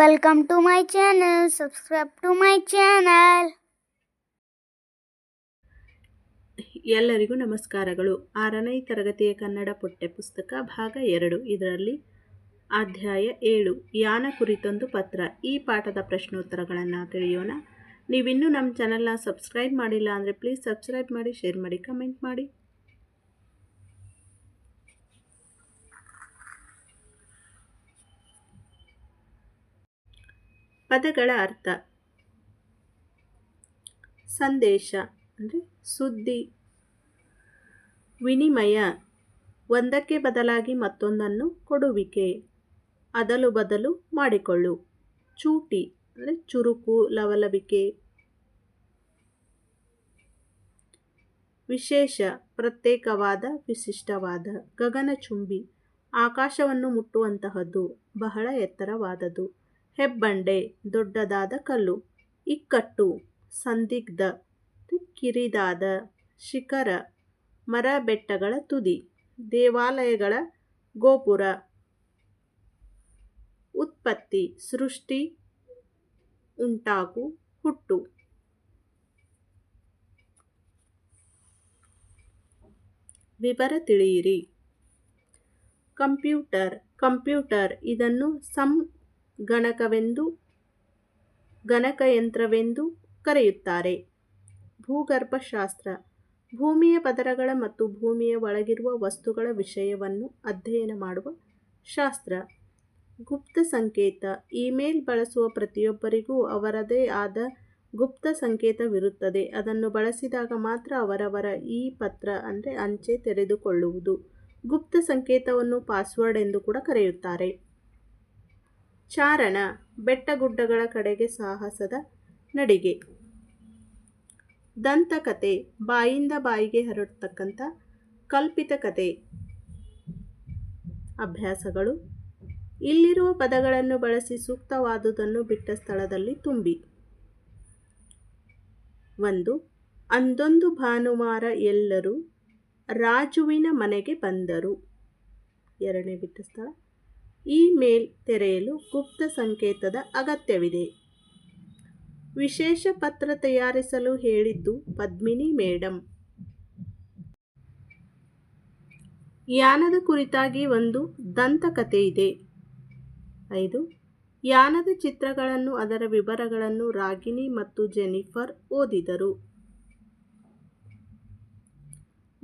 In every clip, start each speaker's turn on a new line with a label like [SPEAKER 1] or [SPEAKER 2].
[SPEAKER 1] Welcome to my channel. Subscribe to my channel.
[SPEAKER 2] ಎಲ್ಲರಿಗೂ ನಮಸ್ಕಾರಗಳು. ಆರನೇ ತರಗತಿಯ ಕನ್ನಡ ಪಠ್ಯ ಪುಸ್ತಕ ಭಾಗ ಎರಡು. ಇದರಲ್ಲಿ ಅಧ್ಯಾಯ ಏಳು. ಯಾನ ಕುರಿತೊಂದು ಪತ್ರ. ಈ ಪಾಠದ ಪ್ರಶ್ನೋತ್ತರಗಳನ್ನು ತಿಳಿಯೋಣ. ನೀವಿನ್ನೂ ನಮ್ಮ ಚಾನಲ್ನ ಸಬ್ಸ್ಕ್ರೈಬ್ ಮಾಡಿಲ್ಲ ಅಂದರೆ ಪ್ಲೀಸ್ ಸಬ್ಸ್ಕ್ರೈಬ್ ಮಾಡಿ ಶೇರ್ ಮಾಡಿ ಕಮೆಂಟ್ ಮಾಡಿ. ಪದಗಳ ಅರ್ಥ. ಸಂದೇಶ, ಅಂದರೆ ಸುದ್ದಿ. ವಿನಿಮಯ, ಒಂದಕ್ಕೆ ಬದಲಾಗಿ ಮತ್ತೊಂದನ್ನು ಕೊಡುವಿಕೆ. ಅದಲು ಬದಲು ಮಾಡಿಕೊಳ್ಳು. ಚೂಟಿ, ಅಂದರೆ ಚುರುಕು, ಲವಲವಿಕೆ. ವಿಶೇಷ, ಪ್ರತ್ಯೇಕವಾದ, ವಿಶಿಷ್ಟವಾದ, ಗಗನಚುಂಬಿ. ಆಕಾಶವನ್ನು ಮುಟ್ಟುವಂತಹದ್ದು, ಬಹಳ ಎತ್ತರವಾದದು ಹೆಬ್ಬಂಡೆ, ದೊಡ್ಡದಾದ ಕಲ್ಲು, ಇಕ್ಕಟ್ಟು, ಸಂದಿಗ್ಧ, ಕಿರಿದಾದ ಶಿಖರ, ಮರ ಬೆಟ್ಟಗಳ ತುದಿ, ದೇವಾಲಯಗಳ ಗೋಪುರ, ಉತ್ಪತ್ತಿ, ಸೃಷ್ಟಿ ಉಂಟಾಗು ಹುಟ್ಟು. ವಿವರ ತಿಳಿಯಿರಿ. ಕಂಪ್ಯೂಟರ್ ಕಂಪ್ಯೂಟರ್ ಇದನ್ನು ಸಂಗಣಕವೆಂದು ಗಣಕಯಂತ್ರವೆಂದು ಕರೆಯುತ್ತಾರೆ. ಭೂಗರ್ಭಶಾಸ್ತ್ರ, ಭೂಮಿಯ ಪದರಗಳ ಮತ್ತು ಭೂಮಿಯ ಒಳಗಿರುವ ವಸ್ತುಗಳ ವಿಷಯವನ್ನು ಅಧ್ಯಯನ ಮಾಡುವ ಶಾಸ್ತ್ರ. ಗುಪ್ತ ಸಂಕೇತ, ಇಮೇಲ್ ಬಳಸುವ ಪ್ರತಿಯೊಬ್ಬರಿಗೂ ಅವರದೇ ಆದ ಗುಪ್ತ ಸಂಕೇತವಿರುತ್ತದೆ. ಅದನ್ನು ಬಳಸಿದಾಗ ಮಾತ್ರ ಅವರವರ ಈ ಪತ್ರ ಅಂದರೆ ಅಂಚೆ ತೆರೆದುಕೊಳ್ಳುವುದು. ಗುಪ್ತ ಸಂಕೇತವನ್ನು ಪಾಸ್ವರ್ಡ್ ಎಂದು ಕೂಡ ಕರೆಯುತ್ತಾರೆ. ಚಾರಣ ಬೆಟ್ಟಗುಡ್ಡಗಳ ಕಡೆಗೆ ಸಾಹಸದ ನಡಿಗೆ. ದಂತಕತೆ ಬಾಯಿಂದ ಬಾಯಿಗೆ ಹರಡ್ತಕ್ಕಂಥ ಕಲ್ಪಿತ ಕತೆ. ಅಭ್ಯಾಸಗಳು. ಇಲ್ಲಿರುವ ಪದಗಳನ್ನು ಬಳಸಿ ಸೂಕ್ತವಾದುದನ್ನು ಬಿಟ್ಟ ಸ್ಥಳದಲ್ಲಿ ತುಂಬಿ. ಒಂದು, ಅಂದೊಂದು ಭಾನುವಾರ ಎಲ್ಲರೂ ರಾಜುವಿನ ಮನೆಗೆ ಬಂದರು. ಎರಡನೇ ಬಿಟ್ಟ ಸ್ಥಳ. ಇಮೇಲ್ ತೆರೆಯಲು ಗುಪ್ತ ಸಂಕೇತದ ಅಗತ್ಯವಿದೆ. ವಿಶೇಷ ಪತ್ರ ತಯಾರಿಸಲು ಹೇಳಿದ್ದು ಪದ್ಮಿನಿ ಮೇಡಮ್ ಯಾನದ ಕುರಿತಾಗಿ ಒಂದು ದಂತಕತೆ ಇದೆ. ಐದು. ಯಾನದ ಚಿತ್ರಗಳನ್ನು ಅದರ ವಿವರಗಳನ್ನು ರಾಗಿಣಿ ಮತ್ತು ಜೆನಿಫರ್ ಓದಿದರು.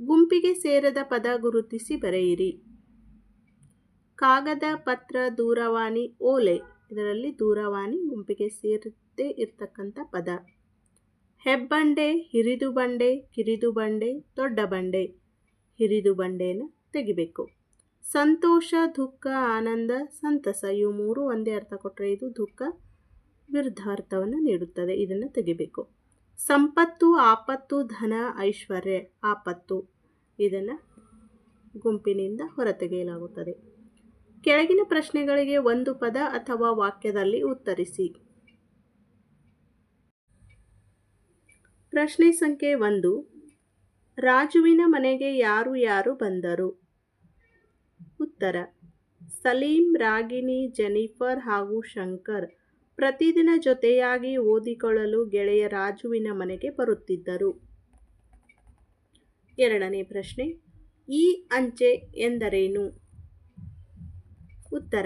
[SPEAKER 2] ಗುಂಪಿಗೆ ಸೇರದ ಪದ ಗುರುತಿಸಿ ಬರೆಯಿರಿ. ಕಾಗದ ಪತ್ರ ದೂರವಾಣಿ ಓಲೆ. ಇದರಲ್ಲಿ ದೂರವಾಣಿ ಗುಂಪಿಗೆ ಸೇರುತ್ತೆ ಇರ್ತಕ್ಕಂಥ ಪದ. ಹೆಬ್ಬಂಡೆ, ಹಿರಿದು ಬಂಡೆ, ಕಿರಿದು ಬಂಡೆ, ದೊಡ್ಡ ಬಂಡೆ. ಹಿರಿದು ಬಂಡೆಯನ್ನು ತೆಗಿಬೇಕು. ಸಂತೋಷ, ದುಃಖ, ಆನಂದ, ಸಂತಸ ಇವು ಮೂರು ಒಂದೇ ಅರ್ಥ ಕೊಟ್ಟರೆ ಇದು ದುಃಖ ವಿರುದ್ಧ ಅರ್ಥವನ್ನು ನೀಡುತ್ತದೆ. ಇದನ್ನು ತೆಗಿಬೇಕು. ಸಂಪತ್ತು, ಆಪತ್ತು, ಧನ, ಐಶ್ವರ್ಯ, ಆಪತ್ತು. ಇದನ್ನು ಗುಂಪಿನಿಂದ ಹೊರತೆಗೆಯಲಾಗುತ್ತದೆ. ಕೆಳಗಿನ ಪ್ರಶ್ನೆಗಳಿಗೆ ಒಂದು ಪದ ಅಥವಾ ವಾಕ್ಯದಲ್ಲಿ ಉತ್ತರಿಸಿ. ಪ್ರಶ್ನೆ ಸಂಖ್ಯೆ ಒಂದು. ರಾಜುವಿನ ಮನೆಗೆ ಯಾರು ಯಾರು ಬಂದರು? ಉತ್ತರ. ಸಲೀಂ, ರಾಗಿಣಿ, ಜೆನಿಫರ್ ಹಾಗೂ ಶಂಕರ್ ಪ್ರತಿದಿನ ಜೊತೆಯಾಗಿ ಓದಿಕೊಳ್ಳಲು ಗೆಳೆಯ ರಾಜುವಿನ ಮನೆಗೆ ಬರುತ್ತಿದ್ದರು. ಎರಡನೇ ಪ್ರಶ್ನೆ. ಈ ಅಂಚೆ ಎಂದರೇನು? ಉತ್ತರ.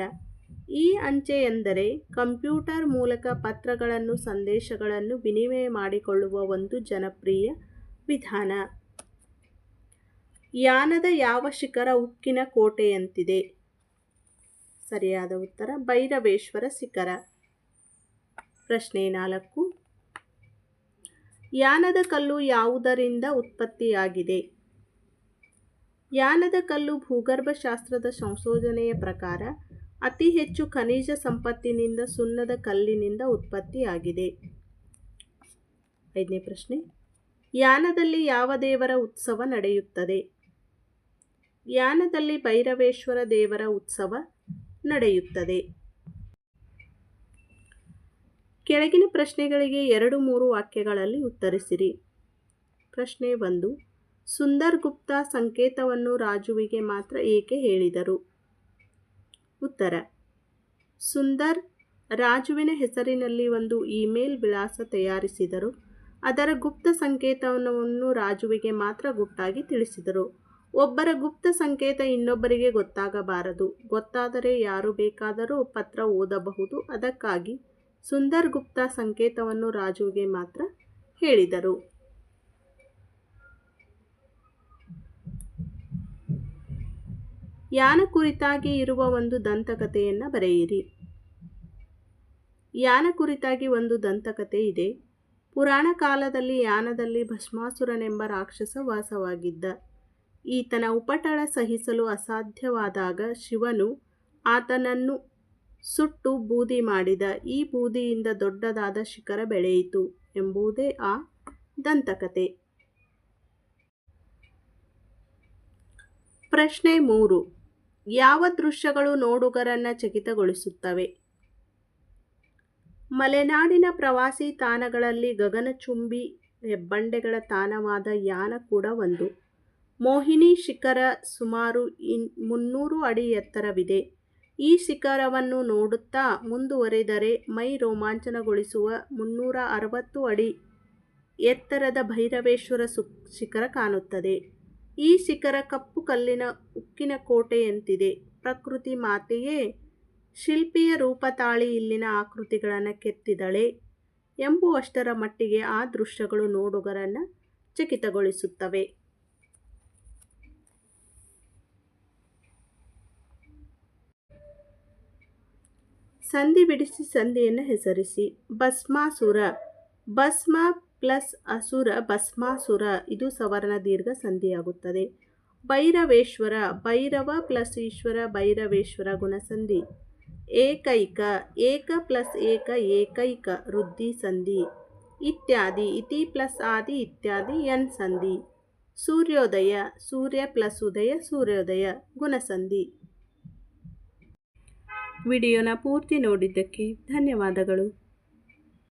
[SPEAKER 2] ಈ ಅಂಚೆ ಎಂದರೆ ಕಂಪ್ಯೂಟರ್ ಮೂಲಕ ಪತ್ರಗಳನ್ನು, ಸಂದೇಶಗಳನ್ನು ವಿನಿಮಯ ಮಾಡಿಕೊಳ್ಳುವ ಒಂದು ಜನಪ್ರಿಯ ವಿಧಾನ. ಯಾನದ ಯಾವ ಶಿಖರ ಉಕ್ಕಿನ ಕೋಟೆಯಂತಿದೆ? ಸರಿಯಾದ ಉತ್ತರ, ಭೈರವೇಶ್ವರ ಶಿಖರ. ಪ್ರಶ್ನೆ ನಾಲ್ಕು. ಯಾನದ ಕಲ್ಲು ಯಾವುದರಿಂದ ಉತ್ಪತ್ತಿಯಾಗಿದೆ? ಯಾನದ ಕಲ್ಲು ಭೂಗರ್ಭಶಾಸ್ತ್ರದ ಸಂಶೋಧನೆಯ ಪ್ರಕಾರ ಅತಿ ಹೆಚ್ಚು ಖನಿಜ ಸಂಪತ್ತಿನಿಂದ ಸುಣ್ಣದ ಕಲ್ಲಿನಿಂದ ಉತ್ಪತ್ತಿಯಾಗಿದೆ. ಐದನೇ ಪ್ರಶ್ನೆ. ಯಾನದಲ್ಲಿ ಯಾವ ದೇವರ ಉತ್ಸವ ನಡೆಯುತ್ತದೆ? ಯಾನದಲ್ಲಿ ಭೈರವೇಶ್ವರ ದೇವರ ಉತ್ಸವ ನಡೆಯುತ್ತದೆ? ಕೆಳಗಿನ ಪ್ರಶ್ನೆಗಳಿಗೆ ಎರಡು ಮೂರು ವಾಕ್ಯಗಳಲ್ಲಿ ಉತ್ತರಿಸಿರಿ. ಪ್ರಶ್ನೆ ಒಂದು. ಸುಂದರ್ ಗುಪ್ತಾ ಸಂಕೇತವನ್ನು ರಾಜುವಿಗೆ ಮಾತ್ರ ಏಕೆ ಹೇಳಿದರು? ಉತ್ತರ, ಸುಂದರ್ ರಾಜುವಿನ ಹೆಸರಿನಲ್ಲಿ ಒಂದು ಇಮೇಲ್ ವಿಳಾಸ ತಯಾರಿಸಿದರು. ಅದರ ಗುಪ್ತ ಸಂಕೇತವನ್ನು ರಾಜುವಿಗೆ ಮಾತ್ರ ಗುಟ್ಟಾಗಿ ತಿಳಿಸಿದರು. ಒಬ್ಬರ ಗುಪ್ತ ಸಂಕೇತ ಇನ್ನೊಬ್ಬರಿಗೆ ಗೊತ್ತಾಗಬಾರದು. ಗೊತ್ತಾದರೆ ಯಾರು ಬೇಕಾದರೂ ಪತ್ರ ಓದಬಹುದು. ಅದಕ್ಕಾಗಿ ಸುಂದರ್ ಗುಪ್ತ ಸಂಕೇತವನ್ನು ರಾಜುವಿಗೆ ಮಾತ್ರ ಹೇಳಿದರು. ಯಾನ ಕುರಿತಾಗಿ ಇರುವ ಒಂದು ದಂತಕಥೆಯನ್ನು ಬರೆಯಿರಿ. ಯಾನ ಕುರಿತಾಗಿ ಒಂದು ದಂತಕಥೆ ಇದೆ. ಪುರಾಣ ಕಾಲದಲ್ಲಿ ಯಾನದಲ್ಲಿ ಭಸ್ಮಾಸುರನೆಂಬ ರಾಕ್ಷಸ ವಾಸವಾಗಿದ್ದ. ಈತನ ಉಪಟಳ ಸಹಿಸಲು ಅಸಾಧ್ಯವಾದಾಗ ಶಿವನು ಆತನನ್ನು ಸುಟ್ಟು ಬೂದಿ ಮಾಡಿದ. ಈ ಬೂದಿಯಿಂದ ದೊಡ್ಡದಾದ ಶಿಖರ ಬೆಳೆಯಿತು ಎಂಬುದೇ ಆ ದಂತಕತೆ ಪ್ರಶ್ನೆ ಮೂರು. ಯಾವ ದೃಶ್ಯಗಳು ನೋಡುಗರನ್ನು ಚಕಿತಗೊಳಿಸುತ್ತವೆ? ಮಲೆನಾಡಿನ ಪ್ರವಾಸಿ ತಾಣಗಳಲ್ಲಿ ಗಗನಚುಂಬಿ ಹೆಬ್ಬಂಡೆಗಳ ತಾಣವಾದ ಯಾನ ಕೂಡ ಒಂದು. ಮೋಹಿನಿ ಶಿಖರ ಸುಮಾರು ಇನ್ ಮುನ್ನೂರು ಅಡಿ ಎತ್ತರವಿದೆ. ಈ ಶಿಖರವನ್ನು ನೋಡುತ್ತಾ ಮುಂದುವರೆದರೆ ಮೈ ರೋಮಾಂಚನಗೊಳಿಸುವ ಮುನ್ನೂರ ಅರವತ್ತು ಅಡಿ ಎತ್ತರದ ಭೈರವೇಶ್ವರ ಸು, ಶಿಖರ ಕಾಣುತ್ತದೆ. ಈ ಶಿಖರ ಕಪ್ಪು ಕಲ್ಲಿನ ಉಕ್ಕಿನ ಕೋಟೆಯಂತಿದೆ. ಪ್ರಕೃತಿ ಮಾತೆಯೇ, ಶಿಲ್ಪಿಯ ರೂಪ ತಾಳಿ ಇಲ್ಲಿನ ಆಕೃತಿಗಳನ್ನು ಕೆತ್ತಿದಳೆ ಎಂಬುವಷ್ಟರ ಮಟ್ಟಿಗೆ ಆ ದೃಶ್ಯಗಳು ನೋಡುಗರನ್ನು ಚಕಿತಗೊಳಿಸುತ್ತವೆ. ಸಂಧಿ ಬಿಡಿಸಿ ಸಂಧಿಯನ್ನು ಹೆಸರಿಸಿ. ಭಸ್ಮಾಸುರ. ಭಸ್ಮ ಪ್ಲಸ್ ಅಸುರ ಭಸ್ಮಾಸುರ, ಇದು ಸವರ್ಣ ದೀರ್ಘ ಸಂಧಿಯಾಗುತ್ತದೆ. ಭೈರವೇಶ್ವರ, ಭೈರವ ಪ್ಲಸ್ ಈಶ್ವರ, ಭೈರವೇಶ್ವರ ಗುಣಸಂಧಿ. ಏಕೈಕ, ಏಕ ಪ್ಲಸ್ ಏಕ, ಏಕೈಕ ವೃದ್ಧಿ ಸಂಧಿ. ಇತ್ಯಾದಿ, ಇತಿ ಪ್ಲಸ್ ಆದಿ, ಇತ್ಯಾದಿ ಎನ್ ಸಂಧಿ. ಸೂರ್ಯೋದಯ, ಸೂರ್ಯ ಪ್ಲಸ್ ಉದಯ, ಸೂರ್ಯೋದಯ ಗುಣಸಂಧಿ. ವಿಡಿಯೋನ ಪೂರ್ತಿ ನೋಡಿದ್ದಕ್ಕೆ ಧನ್ಯವಾದಗಳು.